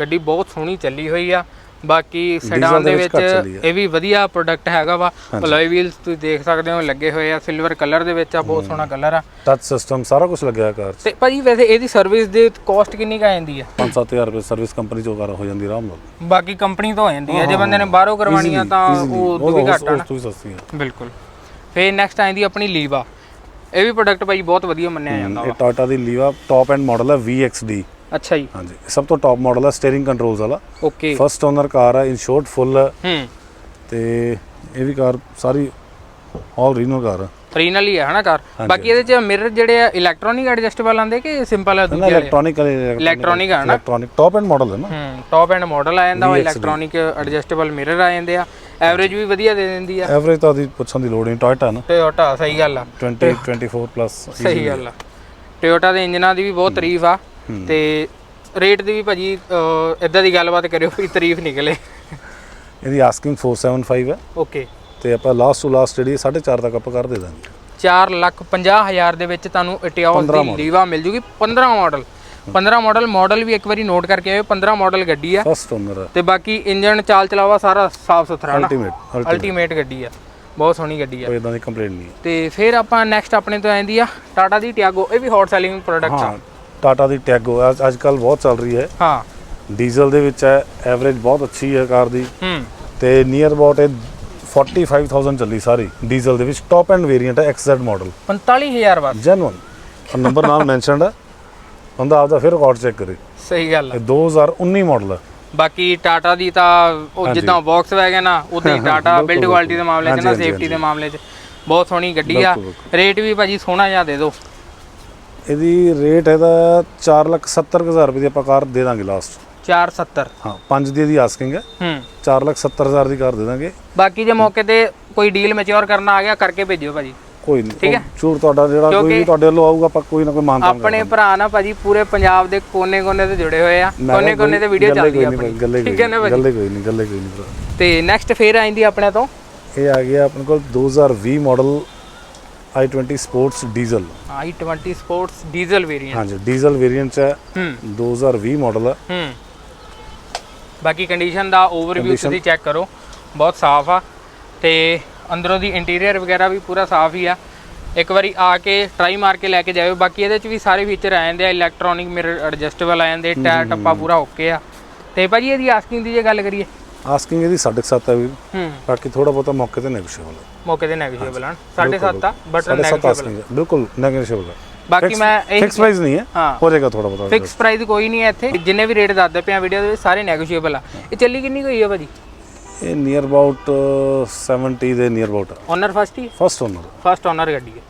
ਗੱਡੀ ਬਹੁਤ ਸੋਹਣੀ ਚੱਲੀ ਹੋਈ ਆ। ਬਾਕੀ ਸੈਡਾਨ ਦੇ ਵਿੱਚ ਆ। ਇਹ ਵੀ ਵਧੀਆ ਪ੍ਰੋਡਕਟ ਹੈਗਾ ਵਾ। ਅਲੋਏ ਵੀਲਸ ਤੁਸੀਂ ਦੇਖ ਸਕਦੇ ਹੋ ਲੱਗੇ ਹੋਏ ਆ ਸਿਲਵਰ ਕਲਰ ਦੇ ਵਿੱਚ ਆ ਬਹੁਤ ਸੋਹਣਾ ਕਲਰ ਆ। ਟੱਚ ਸਿਸਟਮ ਸਾਰਾ ਕੁਝ ਲੱਗਿਆ ਕਾਰ 'ਚ। ਤੇ ਭਾਜੀ ਵੈਸੇ ਇਹਦੀ ਸਰਵਿਸ ਦੀ ਕਾਸਟ ਕਿੰਨੀ ਕੁ ਆ ਜਾਂਦੀ ਆ? 5-7000 ਰੁਪਏ ਸਰਵਿਸ ਕੰਪਨੀ ਚੋਂ ਕਾਰ ਹੋ ਜਾਂਦੀ ਆਰਾਮ ਨਾਲ। ਬਾਕੀ ਕੰਪਨੀ ਤੋਂ ਹੋ ਜਾਂਦੀ ਆ। ਜੇ ਬੰਦੇ ਨੇ ਬਾਹਰੋਂ ਕਰਵਾਉਣੀ ਆ ਤਾਂ ਉਹ ਉਦੋਂ ਵੀ ਘੱਟ ਆ ਤੋਂ ਵੀ ਸਸਤੀ ਬਿਲਕੁਲ। ਫੇਰ ਨੈਕਸਟ ਆਂਦੀ ਆਪਣੀ ਲੀਵਾ ਇਹ ਵੀ ਪ੍ਰੋਡਕਟ ਭਾਈ ਬਹੁਤ ਵਧੀਆ ਮੰਨਿਆ ਜਾਂਦਾ ਇਹ ਵਾ। ਟਾਟਾ ਦੀ ਲੀਵਾ ਟੌਪ ਐਂਡ ਮਾਡਲ ਹੈ VXD ਅੱਛਾ ਜੀ। ਹਾਂਜੀ ਸਭ ਤੋਂ ਟੌਪ ਮਾਡਲ ਹੈ ਸਟੀਅਰਿੰਗ ਕੰਟਰੋਲਸ ਵਾਲਾ। ਓਕੇ ਫਸਟ ਓਨਰ ਕਾਰ ਹੈ ਇਨਸ਼ੋਰਡ ਫੁੱਲ ਹੂੰ। ਤੇ ਇਹ ਵੀ ਕਾਰ ਸਾਰੀ ਆਲ ਰੀਨੋ ਕਾਰ ਹੈ ਰੀਨਲ ਹੀ ਆ ਹਨਾ ਕਾਰ ਬਾਕੀ ਇਹਦੇ ਚ ਮਿਰਰ ਜਿਹੜੇ ਆ ਇਲੈਕਟ੍ਰੋਨਿਕ ਐਡਜਸਟੇਬਲ ਆਂਦੇ ਕਿ ਸਿੰਪਲ ਆ ਦੂਜੇ ਇਲੈਕਟ੍ਰੋਨਿਕ ਇਲੈਕਟ੍ਰੋਨਿਕ ਆ ਨਾ ਇਲੈਕਟ੍ਰੋਨਿਕ ਟੌਪ ਐਂਡ ਮਾਡਲ ਹੈ ਨਾ। ਹੂੰ ਟੌਪ ਐਂਡ ਮਾਡਲ ਆ ਜਾਂਦਾ ਇਲੈਕਟ੍ਰੋਨਿਕ ਐਡਜਸਟੇਬਲ ਮਿਰਰ ਆ ਜਾਂਦੇ ਆ। ਐਵਰੇਜ ਵੀ ਵਧੀਆ ਦੇ ਦਿੰਦੀ ਆ। ਐਵਰੇਜ ਤਾਂ ਦੀ ਪੁੱਛਣ ਦੀ ਲੋੜ ਨਹੀਂ ਟੋਇਟਾ ਨਾ। ਟੋਯੋਟਾ ਸਹੀ ਗੱਲ ਆ। 20 24 ਪਲੱਸ ਸਹੀ ਗੱਲ ਆ। ਟੋਯੋਟਾ ਦੇ ਇੰਜਨਾਂ ਦੀ ਵੀ ਬਹੁਤ ਤਾਰੀਫ ਆ। ਤੇ ਰੇਟ ਦੀ ਵੀ ਭਾਜੀ ਇਦਾਂ ਦੀ ਗੱਲਬਾਤ ਕਰਿਓ ਵੀ ਤਾਰੀਫ ਨਿਕਲੇ ਇਹਦੀ ਆਸਕਿੰਗ 475 ਹੈ। ਓਕੇ। ਤੇ ਆਪਾਂ ਲਾਸਟ ਟੂ ਲਾਸਟ ਜਿਹੜੀ 4.5 ਤੱਕ ਆਪਾਂ ਕਰ ਦੇ ਦਾਂਗੇ। 4 ਲੱਖ 50 ਹਜ਼ਾਰ ਦੇ ਵਿੱਚ ਤੁਹਾਨੂੰ ਇਟਿਓਸ ਦੀ ਲੀਵਾ ਮਿਲ ਜੂਗੀ। 15 ਮਾਡਲ 15 ਮਾਡਲ ਮਾਡਲ ਵੀ ਇੱਕ ਵਾਰੀ ਨੋਟ ਕਰਕੇ ਆਇਓ 15 ਮਾਡਲ ਗੱਡੀ ਆ। ਫਸਟ ਓਨਰ ਤੇ ਬਾਕੀ ਇੰਜਨ ਚਾਲ ਚਲਾਵਾ ਸਾਰਾ ਸਾਫ਼ ਸੁਥਰਾ ਨਾ। ਅਲਟੀਮੇਟ ਅਲਟੀਮੇਟ ਗੱਡੀ ਆ। ਬਹੁਤ ਸੋਹਣੀ ਗੱਡੀ ਆ। ਕੋਈ ਇਦਾਂ ਦੀ ਕੰਪਲੇਂਟ ਨਹੀਂ ਤੇ ਫਿਰ ਆਪਾਂ ਨੈਕਸਟ ਆਪਣੇ ਤੋਂ ਆਂਦੀ ਆ ਟਾਟਾ ਦੀ ਟਿਆਗੋ ਇਹ ਵੀ ਹੌਟ ਸੈਲਿੰਗ ਪ੍ਰੋਡਕਟ ਆ। ਟਾਟਾ ਦੀ ਟੈਗੋ ਅੱਜ ਕੱਲ ਬਹੁਤ ਚੱਲ ਰਹੀ ਹੈ। ਹਾਂ। ਡੀਜ਼ਲ ਦੇ ਵਿੱਚ ਹੈ ਐਵਰੇਜ ਬਹੁਤ ਅੱਛੀ ਹੈ ਕਾਰ ਦੀ। ਹੂੰ। ਤੇ ਨੀਅਰ ਅਬਾਊਟ ਇਹ 45000 ਚੱਲੀ ਸਾਰੀ ਡੀਜ਼ਲ ਦੇ ਵਿੱਚ। ਟੌਪ ਐਂਡ ਵੇਰੀਐਂਟ ਹੈ XZ ਮਾਡਲ 45000 ਬਸ। ਜੈਨੂਨ ਨੰਬਰ ਨਾਲ ਮੈਂਸ਼ਨਡ ਹੈ। ਬੰਦਾ ਆਪਦਾ ਫਿਰ ਰਿਕਾਰਡ ਚੈੱਕ ਕਰੇ। ਸਹੀ ਗੱਲ ਇਹ 2019 ਮਾਡਲ ਹੈ। ਬਾਕੀ ਟਾਟਾ ਦੀ ਤਾਂ ਉਹ ਜਿੱਦਾਂ ਬਾਕਸ ਵੈਗਨ ਆ ਉਦਾਂ ਹੀ ਟਾਟਾ ਬਿਲਡ ਕੁਆਲਿਟੀ ਦੇ ਮਾਮਲੇ 'ਚ ਨਾ ਸੇਫਟੀ ਦੇ ਮਾਮਲੇ 'ਚ। ਬਹੁਤ ਸੋਹਣੀ ਗੱਡੀ ਆ। ਰੇਟ ਵੀ ਭਾਜੀ ਸੋਹਣਾ ਜਿਹਾ ਦੇ ਦਿਓ। ਇਹਦੀ ਰੇਟ ਇਹਦਾ 470000 ਰੁਪਏ ਦੀ ਆਪਾਂ ਕਾਰ ਦੇ ਦਾਂਗੇ ਲਾਸਟ 470 ਹਾਂ 5 ਦੀ ਇਹਦੀ ਆਸਕਿੰਗ ਹੈ। ਹੂੰ। 470000 ਦੀ ਕਾਰ ਦੇ ਦਾਂਗੇ। ਬਾਕੀ ਜੇ ਮੌਕੇ ਤੇ ਕੋਈ ਡੀਲ ਮੈਚੁਰ ਕਰਨਾ ਆ ਗਿਆ ਕਰਕੇ ਭੇਜਿਓ ਭਾਜੀ। ਕੋਈ ਨਹੀਂ ਚੂਰ ਤੁਹਾਡਾ ਜਿਹੜਾ ਕੋਈ ਵੀ ਤੁਹਾਡੇ ਵੱਲੋਂ ਆਊਗਾ ਆਪਾਂ ਕੋਈ ਨਾ ਕੋਈ ਮਾਨਤਾ ਆਪਣੇ ਭਰਾ ਨਾ ਭਾਜੀ ਪੂਰੇ ਪੰਜਾਬ ਦੇ ਕੋਨੇ-ਕੋਨੇ ਤੇ ਜੁੜੇ ਹੋਏ ਆ। ਕੋਨੇ-ਕੋਨੇ ਤੇ ਵੀਡੀਓ ਚੱਲਦੀ ਆ ਆਪਣੀ। ਠੀਕ ਹੈ ਨਾ ਭਾਜੀ? ਗੱਲੇ ਕੋਈ ਨਹੀਂ ਗੱਲੇ ਕੋਈ ਨਹੀਂ ਭਰਾ। ਤੇ ਨੈਕਸਟ ਫੇਰ ਆਂਦੀ ਆਪਣੇ ਤੋਂ? ਇਹ ਆ ਗਿਆ ਆਪਣੇ ਕੋਲ 2020 model i20 sports diesel i20 sports diesel variant ਹਾਂਜੀ ਡੀਜ਼ਲ ਵੇਰੀਐਂਟ ਹੂੰ। 2020 ਮਾਡਲ ਹੈ। ਹੂੰ। ਬਾਕੀ ਕੰਡੀਸ਼ਨ ਦਾ ਓਵਰਵਿਊ ਤੁਸੀਂ ਚੈੱਕ ਕਰੋ। ਬਹੁਤ ਸਾਫ਼ ਆ। ਤੇ ਅੰਦਰੋਂ ਦੀ ਇੰਟੀਰੀਅਰ ਵਗੈਰਾ ਵੀ ਪੂਰਾ ਸਾਫ਼ ਹੀ ਆ। ਇੱਕ ਵਾਰੀ ਆ ਕੇ ਟਰਾਈ ਮਾਰ ਕੇ ਲੈ ਕੇ ਜਾਇਓ। ਬਾਕੀ ਇਹਦੇ ਚ ਵੀ ਸਾਰੇ ਫੀਚਰ ਆ ਜਾਂਦੇ ਆ। ਇਲੈਕਟ੍ਰੋਨਿਕ ਮਿਰਰ ਐਡਜਸਟੇਬਲ ਆ ਜਾਂਦੇ। ਟਾਇਰ ਟੱਪਾ ਪੂਰਾ ਓਕੇ ਆ। ਤੇ ਭਾਜੀ ਇਹਦੀ ਆਸਕਿੰਗ ਦੀ ਜੇ ਗੱਲ ਕਰੀਏ। ਆਸਕਿੰਗ ਇਹਦੀ 7.5 ਹੈ ਵੀ ਹੂੰ। ਬਾਕੀ ਥੋੜਾ ਬਹੁਤਾ ਮੌਕੇ ਤੇ ਨੈਗੋਸ਼ੀਏਬਲ ਹੈ ਮੌਕੇ ਤੇ ਨੈਗੋਸ਼ੀਏਬਲ ਹਨ 7.5 ਆ ਬਟ 7.5 ਨੈਗੋਸ਼ੀਏਬਲ ਆਸਕਿੰਗ ਹੈ ਬਿਲਕੁਲ ਨੈਗੋਸ਼ੀਏਬਲ ਹੈ ਬਾਕੀ ਮੈਂ ਇਹ ਫਿਕਸ ਪ੍ਰਾਈਸ ਨਹੀਂ ਹੈ। ਹਾਂ। ਹੋ ਜਾਏਗਾ ਥੋੜਾ ਬਹੁਤ। ਫਿਕਸ ਪ੍ਰਾਈਸ ਕੋਈ ਨਹੀਂ ਹੈ ਇੱਥੇ। ਜਿੰਨੇ ਵੀ ਰੇਟ ਦੱਸਦੇ ਪਿਆ ਵੀਡੀਓ ਦੇ ਵਿੱਚ ਸਾਰੇ ਨੈਗੋਸ਼ੀਏਬਲ ਆ। ਇਹ ਚੱਲੀ ਕਿੰਨੀ ਹੋਈ ਆ ਭਾਜੀ? ਇਹ ਨੀਅਰ ਅਬਾਊਟ 70 ਦੇ ਨੀਅਰ ਅਬਾਊਟ ਓਨਰ ਫਸਟ ਹੀ? ਫਸਟ ਓਨਰ ਫਸਟ ਓਨਰ ਗੱਡੀ ਹੈ।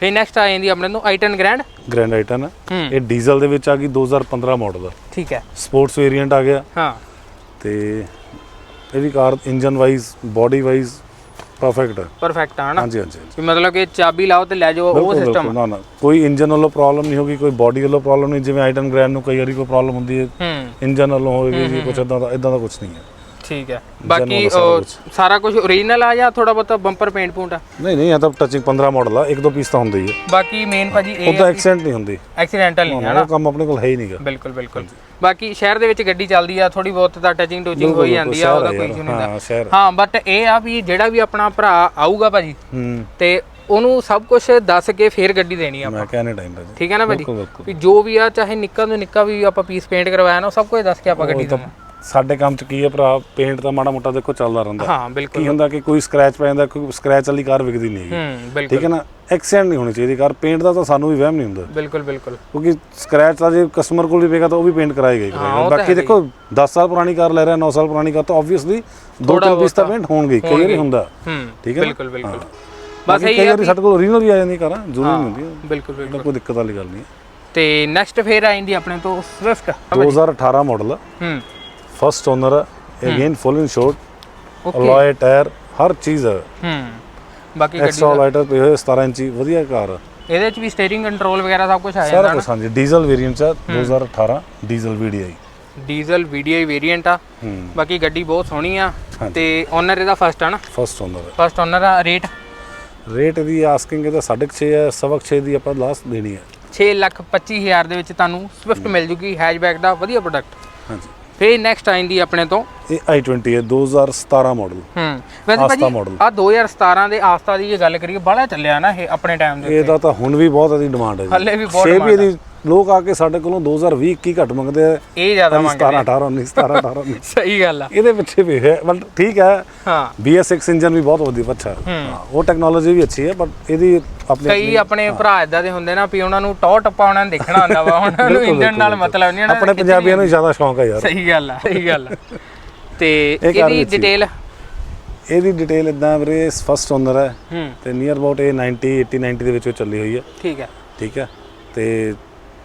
ਫਿਰ ਨੈਕਸਟ ਆ ਜਾਂਦੀ ਆਪਣੇ ਤੋਂ ਆਈਟਨ ਗ੍ਰੈਂਡ ਗ੍ਰੈਂਡ ਆਈਟਨ ਹੈ ਹੂੰ। ਇਹ ਡੀਜ਼ਲ ਦੇ ਵਿੱਚ ਆ ਗਈ 2015 ਮਾਡਲ ਠੀਕ ਹੈ। ਸਪੋਰਟਸ ਵੇਰੀਐਂਟ ਆ ਗਿਆ। ਹਾਂ। ਤੇ ਇਹ ਵੀ car engine wise body wise perfect ਹੈ। ਪਰਫੈਕਟ ਆ ਨਾ ਹਾਂਜੀ ਹਾਂਜੀ ਹਾਂਜੀ। ਵੀ ਮਤਲਬ ਕਿ ਚਾਬੀ ਲਾਓ ਤੇ ਲੈ ਜਾਓ ਉਹ ਬਿਲਕੁਲ ਸਿਸਟਮ ਨਾ ਨਾ। ਕੋਈ ਇੰਜਨ ਵੱਲੋਂ ਪ੍ਰੋਬਲਮ ਨਹੀਂ ਹੋਗੀ ਕੋਈ ਬਾਡੀ ਵੱਲੋਂ ਪ੍ਰੋਬਲਮ ਨਹੀਂ। ਜਿਵੇਂ ਆਈਟਨ ਗ੍ਰੈਂਡ ਨੂੰ ਕਈ ਵਾਰੀ ਕੋਈ ਪ੍ਰੋਬਲਮ ਹੁੰਦੀ ਹੈ ਹੂੰ। ਇੰਜਨ ਵੱਲੋਂ ਹੋਏਗੀ ਜੀ ਕੁਝ ਇਦਾਂ ਦਾ ਇਦਾਂ ਦਾ ਕੁਝ ਨਹੀਂ ਹੈ। ਠੀਕ ਹੈ। ਬਾਕੀ ਸਾਰਾ ਉਹ ਕੁਛ। ਸਾਰਾ ਕੁਝ ਓਰੀਜਨਲ ਆ ਜਾਂ ਥੋੜਾ ਬਹੁਤਾ ਬੰਪਰ ਪੇਂਟ ਪੂੰਟ ਆ? ਨਹੀਂ ਨਹੀਂ ਇਹ ਤਾਂ ਟੱਚਿੰਗ 15 ਮਾਡਲ ਆ ਇੱਕ ਦੋ ਪੀਸ ਤਾਂ ਹੁੰਦੇ ਹੀ ਹੈ ਬਾਕੀ ਮੇਨ ਭਾਜੀ ਇਹ ਉਹਦਾ ਐਕਸੀਡੈਂਟ ਨਹੀਂ ਹੁੰਦੀ। ਐਕਸੀਡੈਂਟਲ ਨਹੀਂ ਹੈ ਨਾ? ਉਹ ਕੰਮ ਆਪਣੇ ਕੋਲ ਹੈ ਹੀ ਨਹੀਂਗਾ ਬਿਲਕੁਲ ਬਿਲਕੁਲ। ਬਾਕੀ ਸ਼ਹਿਰ ਦੇ ਵਿੱਚ ਗੱਡੀ ਚੱਲਦੀ ਆ ਥੋੜੀ ਬਹੁਤ ਤਾਂ ਟਚਿੰਗ ਟੂਚਿੰਗ ਹੋਈ ਜਾਂਦੀ ਆ ਉਹਦਾ ਕੋਈ ਇਸ਼ੂ ਨਹੀਂ ਹੁੰਦਾ। ਹਾਂ ਬਟ ਇਹ ਆ ਵੀ ਜਿਹੜਾ ਵੀ ਆਪਣਾ ਭਰਾ ਆਊਗਾ ਭਾਜੀ ਤੇ ਉਹਨੂੰ ਸਭ ਕੁਝ ਦੱਸ ਕੇ ਫੇਰ ਗੱਡੀ ਦੇਣੀ ਆ ਮੈਂ ਕਹਿੰਨੇ ਟਾਈਮ ਦਾ ਜੀ ਠੀਕ ਹੈ ਨਾ ਭਾਜੀ? ਵੀ ਜੋ ਵੀ ਆ ਚਾਹੇ ਨਿੱਕਾ ਤੋਂ ਨਿੱਕਾ ਵੀ ਆਪਾਂ ਪੀਸ ਪੇਂਟ ਕਰਵਾਇਆ ਨਾ ਸਭ ਕੁਝ ਦੱਸ ਕੇ ਆਪਾਂ ਗੱਡੀ ਦੇਵਾਂ ਸਾਡੇ ਕੰਮ ਚ ਕੀ ਹੈ ਭਰਾ ਪੇਂਟ ਤਾਂ ਮਾੜਾ ਮੋਟਾ ਦੇਖੋ ਚੱਲਦਾ ਰਹਿੰਦਾ। ਹਾਂ ਬਿਲਕੁਲ। ਕੀ ਹੁੰਦਾ ਕਿ ਕੋਈ ਸਕ੍ਰੈਚ ਪੈ ਜਾਂਦਾ ਕੋਈ ਸਕ੍ਰੈਚ ਵਾਲੀ ਕਾਰ ਵਿਕਦੀ ਨਹੀਂ ਹੂੰ ਬਿਲਕੁਲ। ਠੀਕ ਹੈ ਨਾ? ਐਕਸੀਡੈਂਟ ਨਹੀਂ ਹੋਣੀ ਚਾਹੀਦੀ ਕਾਰ। ਪੇਂਟ ਦਾ ਤਾਂ ਸਾਨੂੰ ਵੀ ਵਹਿਮ ਨਹੀਂ ਹੁੰਦਾ। ਬਿਲਕੁਲ ਬਿਲਕੁਲ। ਕਿਉਂਕਿ ਸਕ੍ਰੈਚ ਤਾਂ ਜੇ ਕਸਟਮਰ ਕੋਲ ਵੀ ਪਏਗਾ ਤਾਂ ਉਹ ਵੀ ਪੇਂਟ ਕਰਾਏਗਾ ਹੀ ਹਾਂ, ਕਰਾਏਗਾ ਬਾਕੀ ਦੇਖੋ 10 ਸਾਲ ਪੁਰਾਣੀ ਕਾਰ ਲੈ ਰਿਹਾ 9 ਸਾਲ ਪੁਰਾਣੀ ਕਾਰ ਤਾਂ ਆਬਵੀਅਸਲੀ ਦੋ ਤਿੰਨ ਪੀਸ ਤਾਂ ਪੇਂਟ ਹੋਣਗੇ ਹੀ, ਕਈ ਵਾਰੀ ਹੁੰਦਾ। ਹੂੰ ਠੀਕ ਹੈ? ਬਿਲਕੁਲ ਬਿਲਕੁਲ। ਬਸ ਇਹੀ ਆ ਵਾਰੀ ਸਾਡੇ ਕੋਲ ਓਰੀਜਨਲ ਵੀ ਆ ਜਾਂਦੀ ਕਾਰਾਂ ਜ਼ਰੂਰੀ ਨਹੀਂ ਹੁੰਦੀ। ਬਿਲਕੁਲ ਬਿਲਕੁਲ। ਕੋਈ ਦਿੱਕਤ ਵਾਲੀ ਗੱਲ ਨਹੀਂ ਹੈ। ਤੇ ਨੈਕਸਟ ਫੇਰ ਆ ਜਾਂਦੀ ਆਪਣੇ ਤੋਂ ਸਵਿਫਟ 2018 ਮਾਡਲ ਹੂੰ। First owner again full insured okay alloy tyre ਹਰ ਚੀਜ਼ ਹੈ ਹੂੰ ਬਾਕੀ ਗੱਡੀ ਐਕਸਟਰਾ ਲਾਈਟਰ ਪਏ ਹੋਏ 17 ਇੰਚੀ ਵਧੀਆ ਕਾਰ ਹੈ। ਇਹਦੇ ਚ ਵੀ ਸਟੀਅਰਿੰਗ ਕੰਟਰੋਲ ਵਗੈਰਾ ਸਭ ਕੁਝ ਆ ਸਾਰਾ ਜਾਂਦਾ ਕੁਝ ਹਾਂਜੀ ਡੀਜ਼ਲ ਵੇਰੀਐਂਟ ਚ 2018 diesel VDI diesel VDI variant ਆ ਹੂੰ ਬਾਕੀ ਗੱਡੀ ਬਹੁਤ ਸੋਹਣੀ ਆ। ਤੇ ਓਨਰ ਇਹਦਾ ਫਸਟ ਆ ਨਾ? ਫਸਟ ਓਨਰ ਹੈ। ਫਸਟ ਓਨਰ ਆ ਰੇਟ ਰੇਟ ਦੀ ਆਸਕਿੰਗ ਇਹਦਾ 6.5 ਹੈ ਸਵਕ 6 ਦੀ ਆਪਾਂ ਲਾਸਟ ਦੇਣੀ ਹੈ। 6 ਲੱਖ 25 ਹਜ਼ਾਰ ਦੇ ਵਿੱਚ ਤੁਹਾਨੂੰ ਸਵਿਫਟ ਮਿਲ ਜੂਗੀ ਹੈਚਬੈਕ ਦਾ ਵਧੀਆ ਪ੍ਰੋਡਕਟ ਹਾਂਜੀ ਫੇਰ ਨੈਕਸਟ ਆਇੰਦੀ ਆਪਣੇ ਤੋਂ। ਇਹ i20 ਹੈ 2017 ਮਾਡਲ ਹੂੰ ਵੈਸੇ ਆਸਤਾ ਭਾਜੀ model। ਆ 2017 ਦੇ ਆਸਤਾ ਦੀ ਜੇ ਗੱਲ ਕਰੀਏ ਬੜਾ ਚੱਲਿਆ ਨਾ ਇਹ ਆਪਣੇ ਟਾਈਮ ਦੇ ਉੱਤੇ। ਇਹਦਾ ਤਾਂ ਹੁਣ ਵੀ ਬਹੁਤ ਇਹਦੀ ਡਿਮਾਂਡ ਹੈ ਹੱਲੇ ਵੀ ਬਹੁਤ ਛੇ ਇਹਦੀ ਲੋਕ ਆ ਕੇ ਸਾਡੇ ਕੋਲੋਂ 2020 21 ਘੱਟ ਮੰਗਦੇ ਆ। ਇਹ ਜ਼ਿਆਦਾ ਮੰਗ 17 18 19 17 18 19 ਸਹੀ ਗੱਲ ਆ। ਇਹਦੇ ਪਿੱਛੇ ਵੀ ਹੈ ਬਟ ਠੀਕ ਹੈ। ਹਾਂ। BS6 ਇੰਜਨ ਵੀ ਬਹੁਤ ਵਧੀਆ ਅੱਛਾ। ਹਾਂ, ਉਹ ਟੈਕਨੋਲੋਜੀ ਵੀ ਅੱਛੀ ਹੈ ਬਟ ਇਹਦੀ ਆਪਣੀ ਕਈ ਆਪਣੇ ਭਰਾ ਇਦਾਂ ਦੇ ਹੁੰਦੇ ਨਾ ਵੀ ਉਹਨਾਂ ਨੂੰ ਟੌ ਟੱਪਾ ਉਹਨਾਂ ਨੇ ਦੇਖਣਾ ਹੁੰਦਾ ਵਾ ਉਹਨਾਂ ਨੂੰ ਇੰਜਨ ਨਾਲ ਮਤਲਬ ਨਹੀਂ ਆਪਣੇ ਪੰਜਾਬੀਆਂ ਨੂੰ ਜ਼ਿਆਦਾ ਸ਼ੌਂਕ ਹੈ ਯਾਰ। ਸਹੀ ਗੱਲ ਆ ਸਹੀ ਗੱਲ ਤੇ ਇਹਦੀ। ਡਿਟੇਲ ਇਹਦੀ ਡਿਟੇਲ ਇਦਾਂ ਵੀਰੇ ਫਸਟ ਓਨਰ ਹੈ ਤੇ ਨੀਅਰ ਅਬਾਊਟ ਇਹ 90 80 90 ਦੇ ਵਿੱਚ ਚੱਲੀ ਹੋਈ ਹੈ ਠੀਕ ਹੈ ਠੀਕ ਹੈ ਤੇ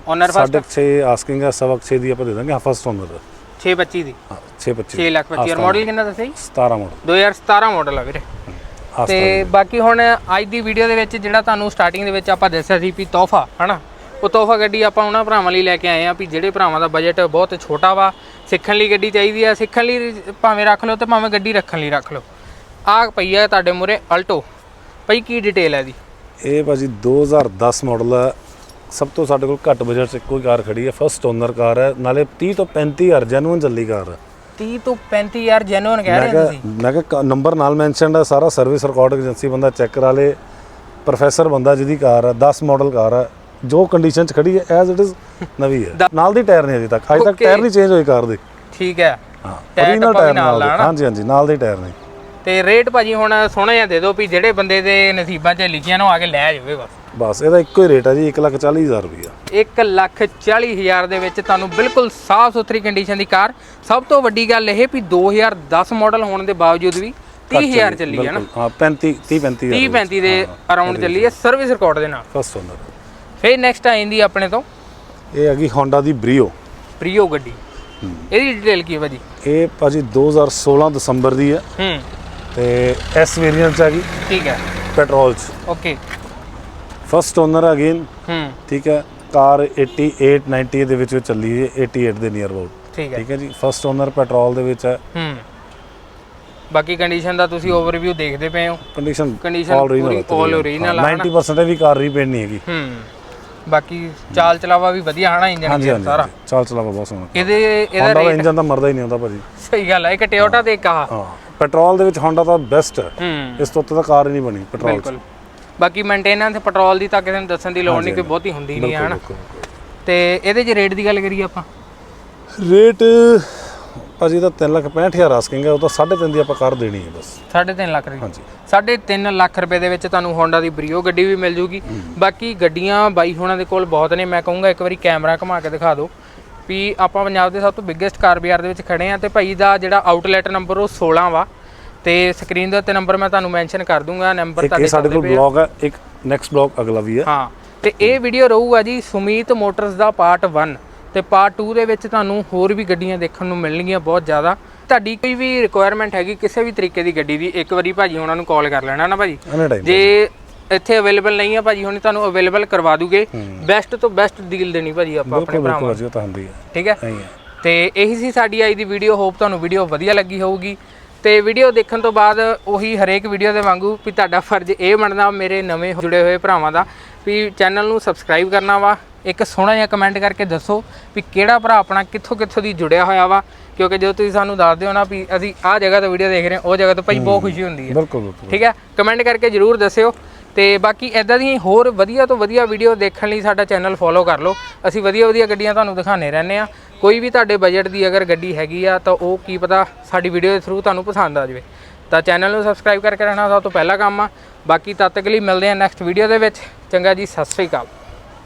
ਓਨਰ ਫਸਟ ਸਾਢੇ 6 ਆਸਕਿੰਗ ਹੈ ਸਵਾ 6 ਦੀ ਆਪਾਂ ਦੇ ਦਾਂਗੇ ਫਸਟ ਓਨਰ 625 ਦੀ। ਹਾਂ 6 25 6 ਲੱਖ 25 ਮਾਡਲ ਕਿੰਨਾ ਦੱਸਿਆ ਜੀ 17 ਮਾਡਲ 2017 ਮਾਡਲ ਆ ਵੀਰੇ। ਤੇ ਬਾਕੀ ਹੁਣ ਅੱਜ ਦੀ ਵੀਡੀਓ ਦੇ ਵਿੱਚ ਜਿਹੜਾ ਤੁਹਾਨੂੰ ਸਟਾਰਟਿੰਗ ਦੇ ਵਿੱਚ ਆਪਾਂ ਦੱਸਿਆ ਸੀ ਵੀ ਤੋਹਫਾ ਹਨਾ? ਉਹ ਤੋਹਫਾ ਗੱਡੀ ਆਪਾਂ ਉਹਨਾਂ ਭਰਾਵਾਂ ਲਈ ਲੈ ਕੇ ਆਏ ਆ ਵੀ ਜਿਹੜੇ ਭਰਾਵਾਂ ਦਾ ਬਜਟ ਬਹੁਤ ਛੋਟਾ ਵਾ ਸਿੱਖਣ ਲਈ ਗੱਡੀ ਚਾਹੀਦੀ ਆ ਸਿੱਖਣ ਲਈ ਭਾਵੇਂ ਰੱਖ ਲਓ ਤੇ ਭਾਵੇਂ ਗੱਡੀ ਰੱਖਣ ਲਈ ਰੱਖ ਲਓ। ਆਹ ਪਈ ਆ ਤੁਹਾਡੇ ਮੂਰੇ ਅਲਟੋ ਪਈ ਕੀ ਡਿਟੇਲ ਹੈ ਇਹਦੀ? ਇਹ ਭਾਜੀ 2010 ਮਾਡਲ ਹੈ ਸਭ ਤੋਂ ਸਾਡੇ ਕੋਲ ਘੱਟ ਬਜਟ 'ਚ ਇੱਕੋ ਹੀ ਕਾਰ ਖੜੀ ਹੈ ਫਸਟ ਓਨਰ ਕਾਰ ਹੈ ਨਾਲੇ 30 ਤੋਂ 35 ਹਜ਼ਾਰ ਜੈਨੂਇਨ ਚੱਲੀ ਕਾਰ ਹੈ 30 ਤੋਂ 35 ਯਾਰ ਜੈਨੂਨ ਕਹਿ ਰਹੇ ਹੋ ਤੁਸੀਂ? ਮੈਂ ਕਿਹਾ ਨੰਬਰ ਨਾਲ ਮੈਂਸ਼ਨਡ ਹੈ ਸਾਰਾ ਸਰਵਿਸ ਰਿਕਾਰਡ ਏਜੰਸੀ ਬੰਦਾ ਚੈੱਕ ਕਰਾ ਲੇ ਪ੍ਰੋਫੈਸਰ ਬੰਦਾ ਜਿਹਦੀ ਕਾਰ ਹੈ 10 ਮਾਡਲ ਕਾਰ ਹੈ ਜੋ ਕੰਡੀਸ਼ਨ 'ਚ ਖੜੀ ਹੈ ਐਜ਼ ਇਟ ਇਜ਼ ਨਵੀਂ ਹੈ। ਨਾਲ ਦੀ ਟਾਇਰ ਨਹੀਂ ਅਜੇ ਤੱਕ। ਅਜੇ ਤੱਕ. ਟਾਇਰ ਨਹੀਂ ਚੇਂਜ ਹੋਏ ਕਾਰ ਦੇ। ਠੀਕ ਹੈ। ਹਾਂ ਵੀ ਟਾਇਰ ਨਾਲ। ਹਾਂਜੀ ਹਾਂਜੀ ਨਾਲ ਦੇ ਟਾਇਰ ਨੇ ਤੇ ਰੇਟ ਭਾਜੀ ਹੁਣ ਸੋਹਣਾ ਜਿਹਾ ਦੇ ਦਿਓ ਵੀ ਜਿਹੜੇ ਬੰਦੇ ਦੇ ਨਸੀਬਾਂ 'ਚ ਲਿਖੀਆਂ ਨੂੰ ਆ ਕੇ ਲੈ ਜਾਵੇ ਬਸ। ਬਸ ਇਹਦਾ ਇੱਕੋ ਹੀ ਰੇਟ ਹੈ ਜੀ 140000 ਰੁਪਇਆ 1 ਲੱਖ 40 ਹਜ਼ਾਰ ਦੇ ਵਿੱਚ ਤੁਹਾਨੂੰ ਬਿਲਕੁਲ ਸਾਫ਼ ਸੁਥਰੀ ਕੰਡੀਸ਼ਨ ਦੀ ਕਾਰ। ਸਭ ਤੋਂ ਵੱਡੀ ਗੱਲ ਇਹ ਵੀ 2010 ਮਾਡਲ ਹੋਣ ਦੇ ਬਾਵਜੂਦ ਵੀ 30000 ਚੱਲੀ ਹੈ ਨਾ। ਹਾਂ 35 30 35 30 35 ਦੇ ਅਰਾਊਂਡ ਚੱਲੀ ਹੈ ਸਰਵਿਸ ਰਿਕਾਰਡ ਦੇ ਨਾਲ। ਫਸਟ ਓਨਰ ਫਿਰ ਨੈਕਸਟ ਆ ਜਾਂਦੀ ਆਪਣੇ ਤੋਂ ਇਹ ਹੈਗੀ Honda ਦੀ ਬਰੀਓ ਪ੍ਰੀਓ ਗੱਡੀ। ਇਹਦੀ ਡਿਟੇਲ ਕੀ ਹੈ ਭਾਜੀ? ਇਹ ਭਾਜੀ 2016 ਦਸੰਬਰ ਦੀ ਹੈ ਹੂੰ। ਤੇ ਐਸ ਵੇਰੀਐਂਟ ਚ ਹੈਗੀ ਠੀਕ ਹੈ। ਪੈਟਰੋਲ ਚ। ਓਕੇ। ਫਸਟ ਓਨਰ ਅਗੇਨ ਹੂੰ। ਠੀਕ ਹੈ। ਕਾਰ 88 90 ਦੇ ਵਿੱਚ ਚੱਲੀ ਹੈ 88 ਦੇ ਨੀਅਰ ਅਬਾਊਟ ਠੀਕ ਹੈ। ਠੀਕ ਹੈ ਜੀ। ਫਸਟ ਓਨਰ ਪੈਟਰੋਲ ਦੇ ਵਿੱਚ ਹੈ। ਹੂੰ। ਬਾਕੀ ਕੰਡੀਸ਼ਨ ਦਾ ਤੁਸੀਂ ਓਵਰਵਿਊ ਦੇਖਦੇ ਪਏ ਹੋ। ਕੰਡੀਸ਼ਨ Condition ਪੂਰੀ all original ਆ, 90% ਇਹ ਵੀ ਕਾਰ ਰੀਪੇਂਟ ਨਹੀਂ ਹੈਗੀ। ਹੂੰ। ਬਾਕੀ ਚਾਲ ਚਲਾਵਾ ਵੀ ਵਧੀਆ ਹਨਾ ਇੰਜਨ ਸਾਰਾ। ਚੱਲ ਚਲਾਵਾ ਬਹੁਤ ਸੋਹਣਾ। ਇਹਦੇ ਇਹਦਾ ਇੰਜਨ ਤਾਂ ਮਰਦਾ ਹੀ ਨਹੀਂ ਹੁੰਦਾ ਭਾਜੀ। ਸਹੀ ਗੱਲ ਹੈ ਇੱਕ ਟਿਓਟਾ ਤੇ ਇੱਕ ਹਾਂ। ਪੈਟਰੋਲ ਦੇ ਵਿੱਚ Honda ਤਾਂ ਬੈਸਟ ਹੈ। ਹੂੰ। ਇਸ ਤੋਂ ਉੱਤੇ ਤਾਂ ਕਾਰ ਹੀ ਨਹੀਂ ਬਣੀ ਪੈਟਰੋਲ ਚ। ਬਿਲਕੁਲ। ਬਾਕੀ ਮੇਨਟੇਨੈਂਸ ਪੈਟਰੋਲ ਦੀ ਤਾਂ ਕਿਸੇ ਨੂੰ ਦੱਸਣ ਦੀ ਲੋੜ ਨਹੀਂ ਕੋਈ ਬਹੁਤੀ ਹੁੰਦੀ ਨਹੀਂ ਹੈ ਬਿਲਕੁਲ, ਬਿਲਕੁਲ। ਤੇ ਇਹਦੇ 'ਚ ਰੇਟ ਦੀ ਗੱਲ ਕਰੀਏ ਆਪਾਂ? ਰੇਟ ਭਾਜੀ ਦਾ 3 ਲੱਖ 65000 ਆਸਕਿੰਗ ਹੈ ਉਹ ਤਾਂ 3.5 ਦੀ ਆਪਾਂ ਕਰ ਦੇਣੀ ਹੈ ਬਸ। 3.5 ਲੱਖ ਦੀ? ਹਾਂਜੀ। 3.5 ਲੱਖ ਰੁਪਏ ਦੇ ਵਿੱਚ ਤੁਹਾਨੂੰ ਹੋਂਡਾ ਦੀ ਬਰੀਓ ਗੱਡੀ ਵੀ ਮਿਲ ਜੂਗੀ। ਬਾਕੀ ਗੱਡੀਆਂ ਬਾਈ ਹੋਣਾ ਦੇ ਕੋਲ ਬਹੁਤ ਨੇ ਮੈਂ ਕਹੂੰਗਾ ਇੱਕ ਵਾਰੀ ਕੈਮਰਾ ਘੁਮਾ ਕੇ ਦਿਖਾ ਦਿਓ। ਵੀ ਆਪਾਂ ਪੰਜਾਬ ਦੇ ਸਭ ਤੋਂ ਬਿగ్గੇਸਟ ਕਾਰ ਬਾਜ਼ਾਰ ਦੇ ਵਿੱਚ ਖੜੇ ਆ ਤੇ ਭਾਈ ਦਾ ਜਿਹੜਾ ਆਊਟਲੈਟ ਨੰਬਰ ਉਹ 16 ਵਾ ਤੇ ਸਕਰੀਨ ਦੇ ਉੱਤੇ ਨੰਬਰ ਮੈਂ ਤੁਹਾਨੂੰ ਮੈਂਸ਼ਨ ਕਰ ਦੂੰਗਾ ਨੰਬਰ ਤੁਹਾਡੇ ਸਾਡੇ ਕੋਲ। ਬਲੌਗ ਹੈ ਇੱਕ ਨੈਕਸਟ ਬਲੌਗ ਅਗਲਾ ਵੀ ਹੈ ਹਾਂ ਤੇ ਇਹ ਵੀਡੀਓ ਰਹੂਗਾ ਜੀ ਸੁਮੀਤ ਮੋਟਰਸ ਦਾ ਪਾਰਟ 1 ਤੇ ਪਾਰਟ 2 ਦੇ ਵਿੱਚ ਤੁਹਾਨੂੰ ਹੋਰ ਵੀ ਗੱਡੀਆਂ ਦੇਖਣ ਨੂੰ ਮਿਲਣਗੀਆਂ ਬਹੁਤ ਜ਼ਿਆਦਾ। ਤੁਹਾਡੀ ਕੋਈ ਵੀ ਰਿਕੁਆਇਰਮੈਂਟ ਹੈਗੀ ਕਿਸੇ ਵੀ ਤਰੀਕੇ ਦੀ ਗੱਡੀ ਦੀ ਇੱਕ ਵਾਰੀ ਭਾਜੀ ਉਹਨਾਂ ਨੂੰ ਕਾਲ ਕਰ ਲੈਣਾ ਨਾ ਭਾਜੀ। ਜੇ ਇੱਥੇ ਅਵੇਲੇਬਲ ਨਹੀਂ ਆ ਭਾਜੀ ਹੁਣੀ ਤੁਹਾਨੂੰ ਅਵੇਲੇਬਲ ਕਰਵਾ ਦੂਗੇ। ਬੈਸਟ ਤੋਂ ਬੈਸਟ ਡੀਲ ਦੇਣੀ ਭਾਜੀ ਆਪਾਂ ਆਪਣੇ ਭਰਾਵਾਂ ਨੂੰ ਤਾਂ ਹੁੰਦੀ ਹੈ ਠੀਕ ਹੈ? ਹੈ। ਤੇ ਇਹੀ ਸੀ ਸਾਡੀ ਅੱਜ ਦੀ ਵੀਡੀਓ ਹੋਪ ਤੁਹਾਨੂੰ ਵੀਡੀਓ ਵਧੀਆ ਲੱਗੀ ਹੋਊਗੀ। ਤੇ ਵੀਡੀਓ ਦੇਖਣ ਤੋਂ ਬਾਅਦ ਉਹੀ ਹਰੇਕ ਵੀਡੀਓ ਦੇ ਵਾਂਗੂ ਵੀ ਤੁਹਾਡਾ ਫਰਜ਼ ਇਹ ਬਣਦਾ ਮੇਰੇ ਨਵੇਂ ਜੁੜੇ ਹੋਏ ਭਰਾਵਾਂ ਦਾ ਵੀ ਚੈਨਲ ਨੂੰ ਸਬਸਕ੍ਰਾਈਬ ਕਰਨਾ ਵਾ। ਇੱਕ ਸੋਹਣਾ ਜਿਹਾ ਕਮੈਂਟ ਕਰਕੇ ਦੱਸੋ ਵੀ ਕਿਹੜਾ ਭਰਾ ਆਪਣਾ ਕਿੱਥੋਂ ਕਿੱਥੋਂ ਦੀ ਜੁੜਿਆ ਹੋਇਆ ਵਾ। ਕਿਉਂਕਿ ਜਦੋਂ ਤੁਸੀਂ ਸਾਨੂੰ ਦੱਸ ਦਿਓ ਨਾ ਵੀ ਅਸੀਂ ਆਹ ਜਗ੍ਹਾ ਤੋਂ ਵੀਡੀਓ ਦੇਖ ਰਹੇ ਹਾਂ ਉਹ ਜਗ੍ਹਾ ਤੋਂ ਭਾਈ ਬਹੁਤ ਖੁਸ਼ੀ ਹੁੰਦੀ ਹੈ। ਬਿਲਕੁਲ ਠੀਕ ਹੈ? ਕਮੈਂਟ ਕਰਕੇ ਜਰੂਰ ਦੱਸਿਓ। ਤੇ ਬਾਕੀ ਐਦਾਂ ਦੀਆਂ ਹੋਰ ਵਧੀਆ ਤੋਂ ਵਧੀਆ ਵੀਡੀਓ ਦੇਖਣ ਲਈ ਸਾਡਾ ਚੈਨਲ ਫੋਲੋ ਕਰ ਲਓ। ਅਸੀਂ ਵਧੀਆ ਵਧੀਆ ਗੱਡੀਆਂ ਤੁਹਾਨੂੰ ਦਿਖਾਣੇ ਰਹਿੰਦੇ ਆ ਕੋਈ ਵੀ ਤੁਹਾਡੇ ਬਜਟ ਦੀ ਅਗਰ ਗੱਡੀ ਹੈਗੀ ਆ, ਤਾਂ ਉਹ ਕੀ ਪਤਾ ਸਾਡੀ ਵੀਡੀਓ ਦੇ ਥਰੂ ਤੁਹਾਨੂੰ ਪਸੰਦ ਆ ਜਾਵੇ। ਤਾਂ ਚੈਨਲ ਨੂੰ ਸਬਸਕ੍ਰਾਈਬ ਕਰਕੇ ਰਹਿਣਾ ਸਭ ਤੋਂ ਪਹਿਲਾ ਕੰਮ ਆ। ਬਾਕੀ ਤਦ ਤੱਕ ਲਈ ਮਿਲਦੇ ਆ ਨੈਕਸਟ ਵੀਡੀਓ ਦੇ ਵਿੱਚ। ਚੰਗਾ ਜੀ, ਸਤਿ ਸ੍ਰੀ ਅਕਾਲ।